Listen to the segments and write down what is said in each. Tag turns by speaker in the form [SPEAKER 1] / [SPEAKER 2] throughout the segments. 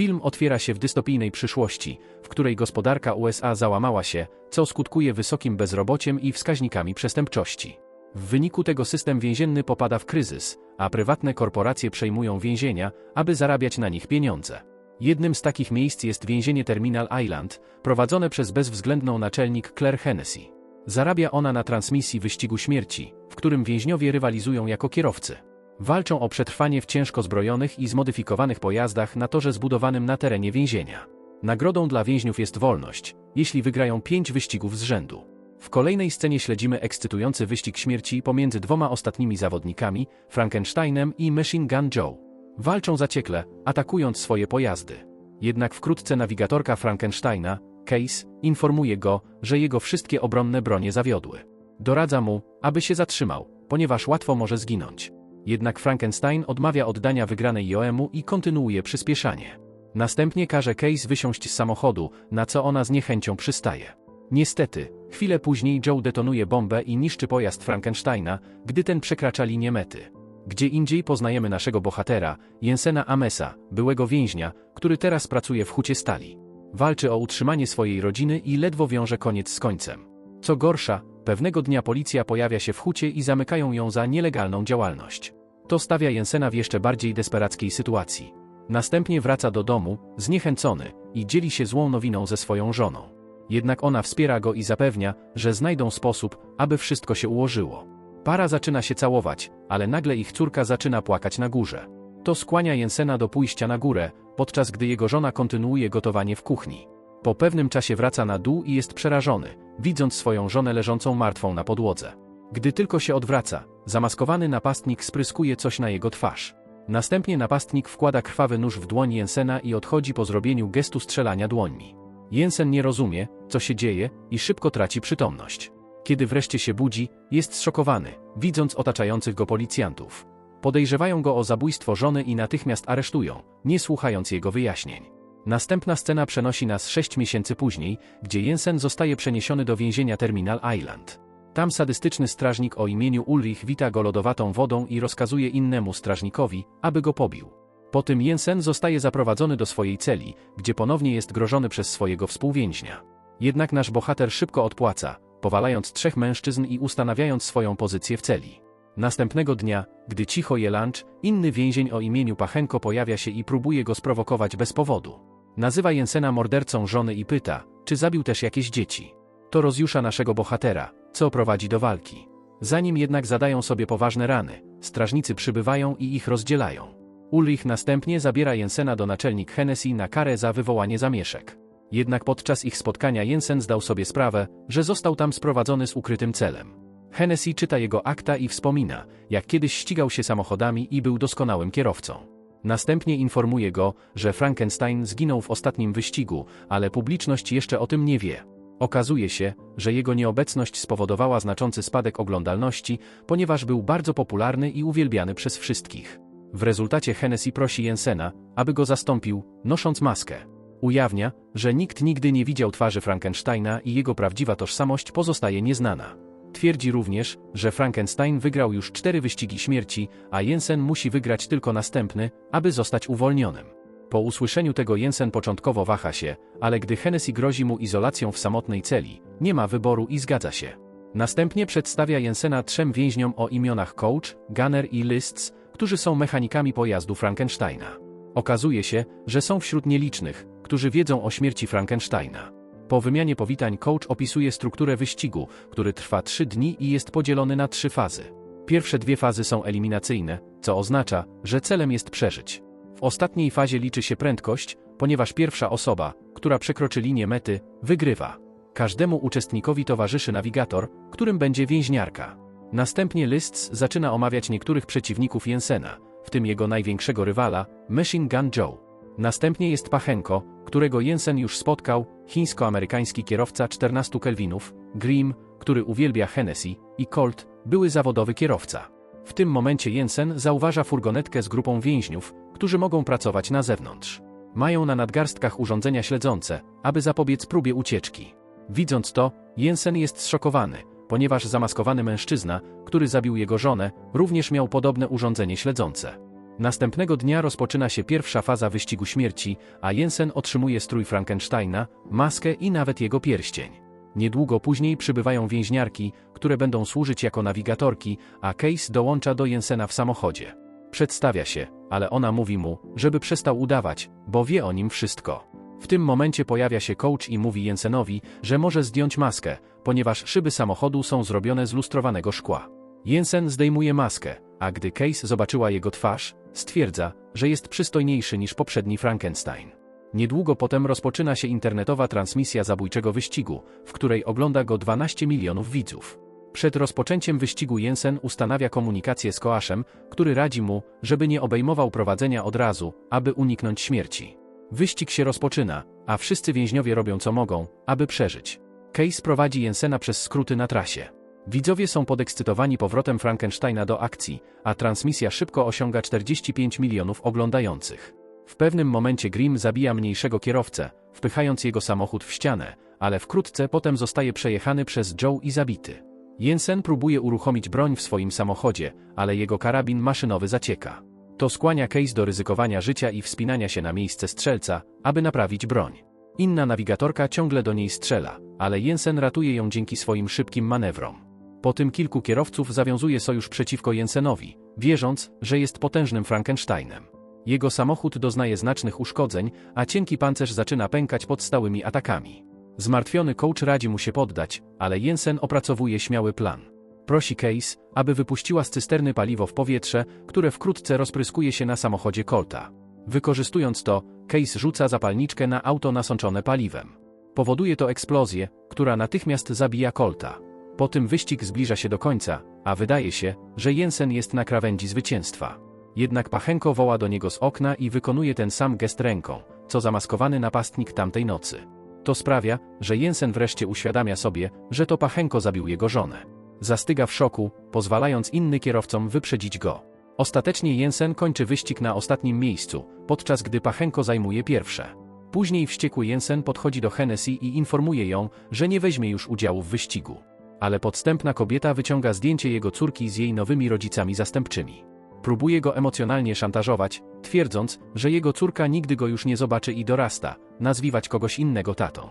[SPEAKER 1] Film otwiera się w dystopijnej przyszłości, w której gospodarka USA załamała się, co skutkuje wysokim bezrobociem i wskaźnikami przestępczości. W wyniku tego system więzienny popada w kryzys, a prywatne korporacje przejmują więzienia, aby zarabiać na nich pieniądze. Jednym z takich miejsc jest więzienie Terminal Island, prowadzone przez bezwzględną naczelnik Claire Hennessy. Zarabia ona na transmisji wyścigu śmierci, w którym więźniowie rywalizują jako kierowcy. Walczą o przetrwanie w ciężko zbrojonych i zmodyfikowanych pojazdach na torze zbudowanym na terenie więzienia. Nagrodą dla więźniów jest wolność, jeśli wygrają pięć wyścigów z rzędu. W kolejnej scenie śledzimy ekscytujący wyścig śmierci pomiędzy dwoma ostatnimi zawodnikami, Frankensteinem i Machine Gun Joe. Walczą zaciekle, atakując swoje pojazdy. Jednak wkrótce nawigatorka Frankensteina, Case, informuje go, że jego wszystkie obronne bronie zawiodły. Doradza mu, aby się zatrzymał, ponieważ łatwo może zginąć. Jednak Frankenstein odmawia oddania wygranej Joemu i kontynuuje przyspieszanie. Następnie każe Case wysiąść z samochodu, na co ona z niechęcią przystaje. Niestety, chwilę później Joe detonuje bombę i niszczy pojazd Frankensteina, gdy ten przekracza linię mety. Gdzie indziej poznajemy naszego bohatera, Jensena Amesa, byłego więźnia, który teraz pracuje w hucie stali. Walczy o utrzymanie swojej rodziny i ledwo wiąże koniec z końcem. Co gorsza, pewnego dnia policja pojawia się w hucie i zamykają ją za nielegalną działalność. To stawia Jensena w jeszcze bardziej desperackiej sytuacji. Następnie wraca do domu, zniechęcony, i dzieli się złą nowiną ze swoją żoną. Jednak ona wspiera go i zapewnia, że znajdą sposób, aby wszystko się ułożyło. Para zaczyna się całować, ale nagle ich córka zaczyna płakać na górze. To skłania Jensena do pójścia na górę, podczas gdy jego żona kontynuuje gotowanie w kuchni. Po pewnym czasie wraca na dół i jest przerażony, widząc swoją żonę leżącą martwą na podłodze. Gdy tylko się odwraca, zamaskowany napastnik spryskuje coś na jego twarz. Następnie napastnik wkłada krwawy nóż w dłoń Jensena i odchodzi po zrobieniu gestu strzelania dłońmi. Jensen nie rozumie, co się dzieje i szybko traci przytomność. Kiedy wreszcie się budzi, jest zszokowany, widząc otaczających go policjantów. Podejrzewają go o zabójstwo żony i natychmiast aresztują, nie słuchając jego wyjaśnień. Następna scena przenosi nas sześć miesięcy później, gdzie Jensen zostaje przeniesiony do więzienia Terminal Island. Tam sadystyczny strażnik o imieniu Ulrich wita go lodowatą wodą i rozkazuje innemu strażnikowi, aby go pobił. Po tym Jensen zostaje zaprowadzony do swojej celi, gdzie ponownie jest grożony przez swojego współwięźnia. Jednak nasz bohater szybko odpłaca, powalając trzech mężczyzn i ustanawiając swoją pozycję w celi. Następnego dnia, gdy cicho je lunch, inny więzień o imieniu Pachenko pojawia się i próbuje go sprowokować bez powodu. Nazywa Jensena mordercą żony i pyta, czy zabił też jakieś dzieci. To rozjusza naszego bohatera, co prowadzi do walki. Zanim jednak zadają sobie poważne rany, strażnicy przybywają i ich rozdzielają. Ulrich następnie zabiera Jensena do naczelnik Hennessy na karę za wywołanie zamieszek. Jednak podczas ich spotkania Jensen zdał sobie sprawę, że został tam sprowadzony z ukrytym celem. Hennessy czyta jego akta i wspomina, jak kiedyś ścigał się samochodami i był doskonałym kierowcą. Następnie informuje go, że Frankenstein zginął w ostatnim wyścigu, ale publiczność jeszcze o tym nie wie. Okazuje się, że jego nieobecność spowodowała znaczący spadek oglądalności, ponieważ był bardzo popularny i uwielbiany przez wszystkich. W rezultacie Hennessy prosi Jensena, aby go zastąpił, nosząc maskę. Ujawnia, że nikt nigdy nie widział twarzy Frankensteina i jego prawdziwa tożsamość pozostaje nieznana. Twierdzi również, że Frankenstein wygrał już cztery wyścigi śmierci, a Jensen musi wygrać tylko następny, aby zostać uwolnionym. Po usłyszeniu tego Jensen początkowo waha się, ale gdy Hennessy grozi mu izolacją w samotnej celi, nie ma wyboru i zgadza się. Następnie przedstawia Jensena trzem więźniom o imionach Coach, Gunner i Lists, którzy są mechanikami pojazdu Frankensteina. Okazuje się, że są wśród nielicznych, którzy wiedzą o śmierci Frankensteina. Po wymianie powitań coach opisuje strukturę wyścigu, który trwa trzy dni i jest podzielony na trzy fazy. Pierwsze dwie fazy są eliminacyjne, co oznacza, że celem jest przeżyć. W ostatniej fazie liczy się prędkość, ponieważ pierwsza osoba, która przekroczy linię mety, wygrywa. Każdemu uczestnikowi towarzyszy nawigator, którym będzie więźniarka. Następnie Lists zaczyna omawiać niektórych przeciwników Jensena, w tym jego największego rywala, Machine Gun Joe. Następnie jest Pachenko, którego Jensen już spotkał, chińsko-amerykański kierowca 14 kelwinów, Grimm, który uwielbia Hennessy, i Colt, były zawodowy kierowca. W tym momencie Jensen zauważa furgonetkę z grupą więźniów, którzy mogą pracować na zewnątrz. Mają na nadgarstkach urządzenia śledzące, aby zapobiec próbie ucieczki. Widząc to, Jensen jest zszokowany, ponieważ zamaskowany mężczyzna, który zabił jego żonę, również miał podobne urządzenie śledzące. Następnego dnia rozpoczyna się pierwsza faza wyścigu śmierci, a Jensen otrzymuje strój Frankensteina, maskę i nawet jego pierścień. Niedługo później przybywają więźniarki, które będą służyć jako nawigatorki, a Case dołącza do Jensena w samochodzie. Przedstawia się, ale ona mówi mu, żeby przestał udawać, bo wie o nim wszystko. W tym momencie pojawia się coach i mówi Jensenowi, że może zdjąć maskę, ponieważ szyby samochodu są zrobione z lustrowanego szkła. Jensen zdejmuje maskę, a gdy Case zobaczyła jego twarz, stwierdza, że jest przystojniejszy niż poprzedni Frankenstein. Niedługo potem rozpoczyna się internetowa transmisja zabójczego wyścigu, w której ogląda go 12 milionów widzów. Przed rozpoczęciem wyścigu Jensen ustanawia komunikację z Koaszem, który radzi mu, żeby nie obejmował prowadzenia od razu, aby uniknąć śmierci. Wyścig się rozpoczyna, a wszyscy więźniowie robią co mogą, aby przeżyć. Case prowadzi Jensena przez skróty na trasie. Widzowie są podekscytowani powrotem Frankensteina do akcji, a transmisja szybko osiąga 45 milionów oglądających. W pewnym momencie Grimm zabija mniejszego kierowcę, wpychając jego samochód w ścianę, ale wkrótce potem zostaje przejechany przez Joe i zabity. Jensen próbuje uruchomić broń w swoim samochodzie, ale jego karabin maszynowy zacieka. To skłania Case do ryzykowania życia i wspinania się na miejsce strzelca, aby naprawić broń. Inna nawigatorka ciągle do niej strzela, ale Jensen ratuje ją dzięki swoim szybkim manewrom. Po tym kilku kierowców zawiązuje sojusz przeciwko Jensenowi, wierząc, że jest potężnym Frankensteinem. Jego samochód doznaje znacznych uszkodzeń, a cienki pancerz zaczyna pękać pod stałymi atakami. Zmartwiony coach radzi mu się poddać, ale Jensen opracowuje śmiały plan. Prosi Case, aby wypuściła z cysterny paliwo w powietrze, które wkrótce rozpryskuje się na samochodzie Colta. Wykorzystując to, Case rzuca zapalniczkę na auto nasączone paliwem. Powoduje to eksplozję, która natychmiast zabija Colta. Po tym wyścig zbliża się do końca, a wydaje się, że Jensen jest na krawędzi zwycięstwa. Jednak Pachenko woła do niego z okna i wykonuje ten sam gest ręką, co zamaskowany napastnik tamtej nocy. To sprawia, że Jensen wreszcie uświadamia sobie, że to Pachenko zabił jego żonę. Zastyga w szoku, pozwalając innym kierowcom wyprzedzić go. Ostatecznie Jensen kończy wyścig na ostatnim miejscu, podczas gdy Pachenko zajmuje pierwsze. Później wściekły Jensen podchodzi do Hennessy i informuje ją, że nie weźmie już udziału w wyścigu. Ale podstępna kobieta wyciąga zdjęcie jego córki z jej nowymi rodzicami zastępczymi. Próbuje go emocjonalnie szantażować, twierdząc, że jego córka nigdy go już nie zobaczy i dorasta, nazwiwać kogoś innego tatą.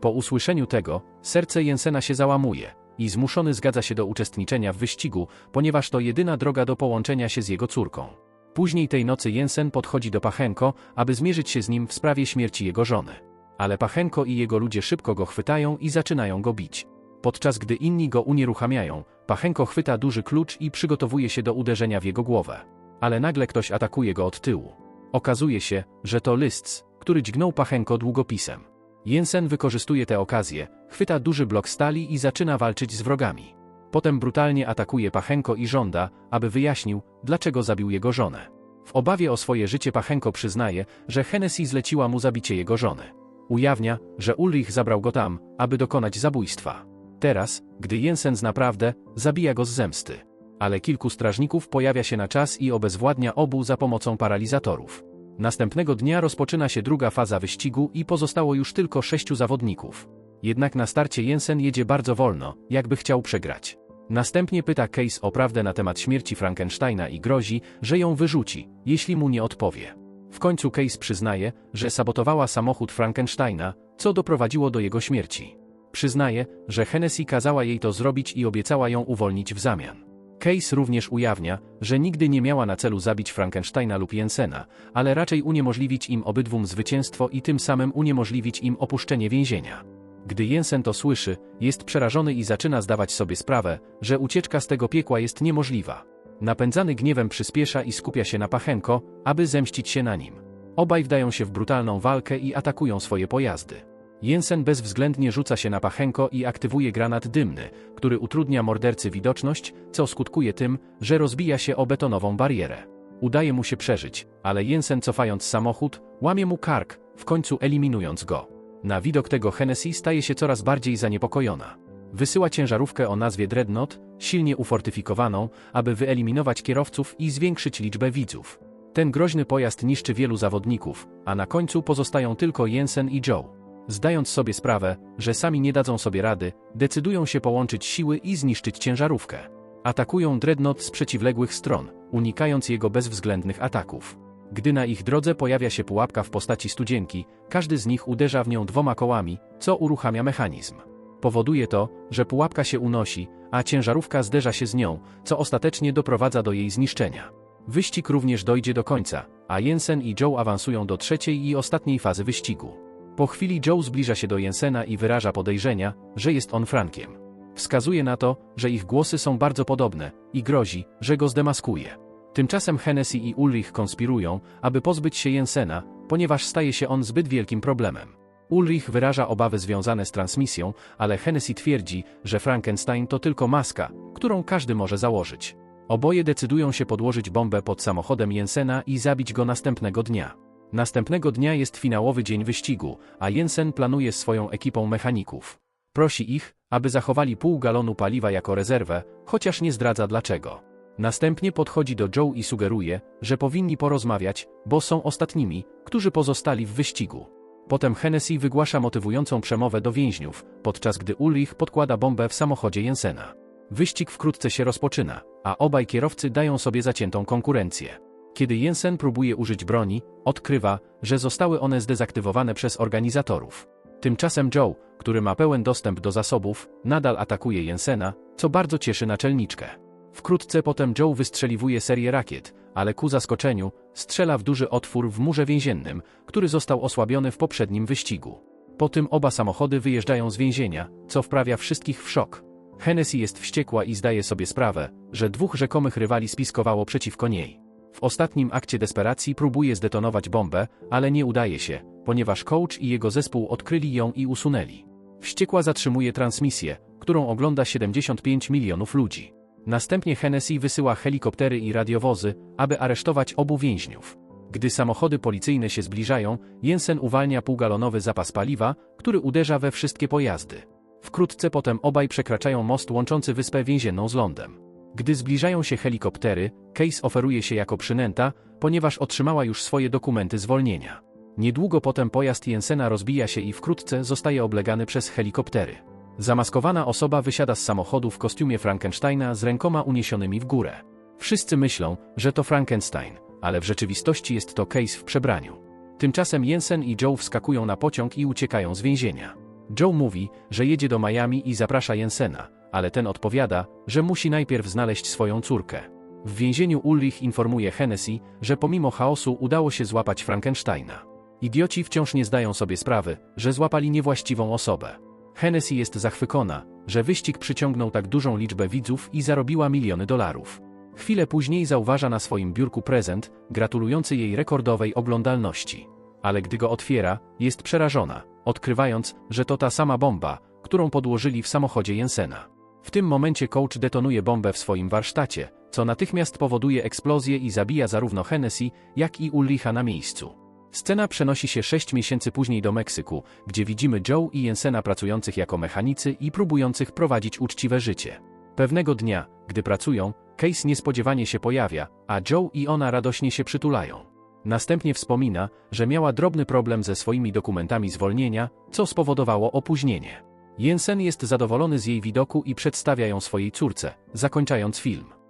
[SPEAKER 1] Po usłyszeniu tego, serce Jensena się załamuje i zmuszony zgadza się do uczestniczenia w wyścigu, ponieważ to jedyna droga do połączenia się z jego córką. Później tej nocy Jensen podchodzi do Pachenko, aby zmierzyć się z nim w sprawie śmierci jego żony. Ale Pachenko i jego ludzie szybko go chwytają i zaczynają go bić. Podczas gdy inni go unieruchamiają, Pachenko chwyta duży klucz i przygotowuje się do uderzenia w jego głowę. Ale nagle ktoś atakuje go od tyłu. Okazuje się, że to Lists, który dźgnął Pachenko długopisem. Jensen wykorzystuje tę okazję, chwyta duży blok stali i zaczyna walczyć z wrogami. Potem brutalnie atakuje Pachenko i żąda, aby wyjaśnił, dlaczego zabił jego żonę. W obawie o swoje życie Pachenko przyznaje, że Hennessy zleciła mu zabicie jego żony. Ujawnia, że Ulrich zabrał go tam, aby dokonać zabójstwa. Teraz, gdy Jensen naprawdę, zabija go z zemsty. Ale kilku strażników pojawia się na czas i obezwładnia obu za pomocą paralizatorów. Następnego dnia rozpoczyna się druga faza wyścigu i pozostało już tylko sześciu zawodników. Jednak na starcie Jensen jedzie bardzo wolno, jakby chciał przegrać. Następnie pyta Case o prawdę na temat śmierci Frankensteina i grozi, że ją wyrzuci, jeśli mu nie odpowie. W końcu Case przyznaje, że sabotowała samochód Frankensteina, co doprowadziło do jego śmierci. Przyznaje, że Hennessy kazała jej to zrobić i obiecała ją uwolnić w zamian. Case również ujawnia, że nigdy nie miała na celu zabić Frankensteina lub Jensena, ale raczej uniemożliwić im obydwum zwycięstwo i tym samym uniemożliwić im opuszczenie więzienia. Gdy Jensen to słyszy, jest przerażony i zaczyna zdawać sobie sprawę, że ucieczka z tego piekła jest niemożliwa. Napędzany gniewem przyspiesza i skupia się na Pachenko, aby zemścić się na nim. Obaj wdają się w brutalną walkę i atakują swoje pojazdy. Jensen bezwzględnie rzuca się na Pachenko i aktywuje granat dymny, który utrudnia mordercy widoczność, co skutkuje tym, że rozbija się o betonową barierę. Udaje mu się przeżyć, ale Jensen cofając samochód, łamie mu kark, w końcu eliminując go. Na widok tego Hennessy staje się coraz bardziej zaniepokojona. Wysyła ciężarówkę o nazwie Dreadnought, silnie ufortyfikowaną, aby wyeliminować kierowców i zwiększyć liczbę widzów. Ten groźny pojazd niszczy wielu zawodników, a na końcu pozostają tylko Jensen i Joe. Zdając sobie sprawę, że sami nie dadzą sobie rady, decydują się połączyć siły i zniszczyć ciężarówkę. Atakują Dreadnought z przeciwległych stron, unikając jego bezwzględnych ataków. Gdy na ich drodze pojawia się pułapka w postaci studzienki, każdy z nich uderza w nią dwoma kołami, co uruchamia mechanizm. Powoduje to, że pułapka się unosi, a ciężarówka zderza się z nią, co ostatecznie doprowadza do jej zniszczenia. Wyścig również dojdzie do końca, a Jensen i Joe awansują do trzeciej i ostatniej fazy wyścigu. Po chwili Joe zbliża się do Jensena i wyraża podejrzenia, że jest on Frankiem. Wskazuje na to, że ich głosy są bardzo podobne i grozi, że go zdemaskuje. Tymczasem Hennessy i Ulrich konspirują, aby pozbyć się Jensena, ponieważ staje się on zbyt wielkim problemem. Ulrich wyraża obawy związane z transmisją, ale Hennessy twierdzi, że Frankenstein to tylko maska, którą każdy może założyć. Oboje decydują się podłożyć bombę pod samochodem Jensena i zabić go następnego dnia. Następnego dnia jest finałowy dzień wyścigu, a Jensen planuje swoją ekipą mechaników. Prosi ich, aby zachowali pół galonu paliwa jako rezerwę, chociaż nie zdradza dlaczego. Następnie podchodzi do Joe i sugeruje, że powinni porozmawiać, bo są ostatnimi, którzy pozostali w wyścigu. Potem Hennessy wygłasza motywującą przemowę do więźniów, podczas gdy Ulrich podkłada bombę w samochodzie Jensena. Wyścig wkrótce się rozpoczyna, a obaj kierowcy dają sobie zaciętą konkurencję. Kiedy Jensen próbuje użyć broni, odkrywa, że zostały one zdezaktywowane przez organizatorów. Tymczasem Joe, który ma pełen dostęp do zasobów, nadal atakuje Jensena, co bardzo cieszy naczelniczkę. Wkrótce potem Joe wystrzeliwuje serię rakiet, ale ku zaskoczeniu, strzela w duży otwór w murze więziennym, który został osłabiony w poprzednim wyścigu. Po tym oba samochody wyjeżdżają z więzienia, co wprawia wszystkich w szok. Hennessy jest wściekła i zdaje sobie sprawę, że dwóch rzekomych rywali spiskowało przeciwko niej. W ostatnim akcie desperacji próbuje zdetonować bombę, ale nie udaje się, ponieważ coach i jego zespół odkryli ją i usunęli. Wściekła zatrzymuje transmisję, którą ogląda 75 milionów ludzi. Następnie Hennessy wysyła helikoptery i radiowozy, aby aresztować obu więźniów. Gdy samochody policyjne się zbliżają, Jensen uwalnia półgalonowy zapas paliwa, który uderza we wszystkie pojazdy. Wkrótce potem obaj przekraczają most łączący wyspę więzienną z lądem. Gdy zbliżają się helikoptery, Case oferuje się jako przynęta, ponieważ otrzymała już swoje dokumenty zwolnienia. Niedługo potem pojazd Jensena rozbija się i wkrótce zostaje oblegany przez helikoptery. Zamaskowana osoba wysiada z samochodu w kostiumie Frankensteina z rękoma uniesionymi w górę. Wszyscy myślą, że to Frankenstein, ale w rzeczywistości jest to Case w przebraniu. Tymczasem Jensen i Joe wskakują na pociąg i uciekają z więzienia. Joe mówi, że jedzie do Miami i zaprasza Jensena, ale ten odpowiada, że musi najpierw znaleźć swoją córkę. W więzieniu Ulrich informuje Hennessy, że pomimo chaosu udało się złapać Frankensteina. Idioci wciąż nie zdają sobie sprawy, że złapali niewłaściwą osobę. Hennessy jest zachwycona, że wyścig przyciągnął tak dużą liczbę widzów i zarobiła miliony dolarów. Chwilę później zauważa na swoim biurku prezent, gratulujący jej rekordowej oglądalności. Ale gdy go otwiera, jest przerażona, odkrywając, że to ta sama bomba, którą podłożyli w samochodzie Jensena. W tym momencie coach detonuje bombę w swoim warsztacie, co natychmiast powoduje eksplozję i zabija zarówno Hennessy, jak i Ulricha na miejscu. Scena przenosi się sześć miesięcy później do Meksyku, gdzie widzimy Joe i Jensena pracujących jako mechanicy i próbujących prowadzić uczciwe życie. Pewnego dnia, gdy pracują, Case niespodziewanie się pojawia, a Joe i ona radośnie się przytulają. Następnie wspomina, że miała drobny problem ze swoimi dokumentami zwolnienia, co spowodowało opóźnienie. Jensen jest zadowolony z jej widoku i przedstawia ją swojej córce, zakończając film.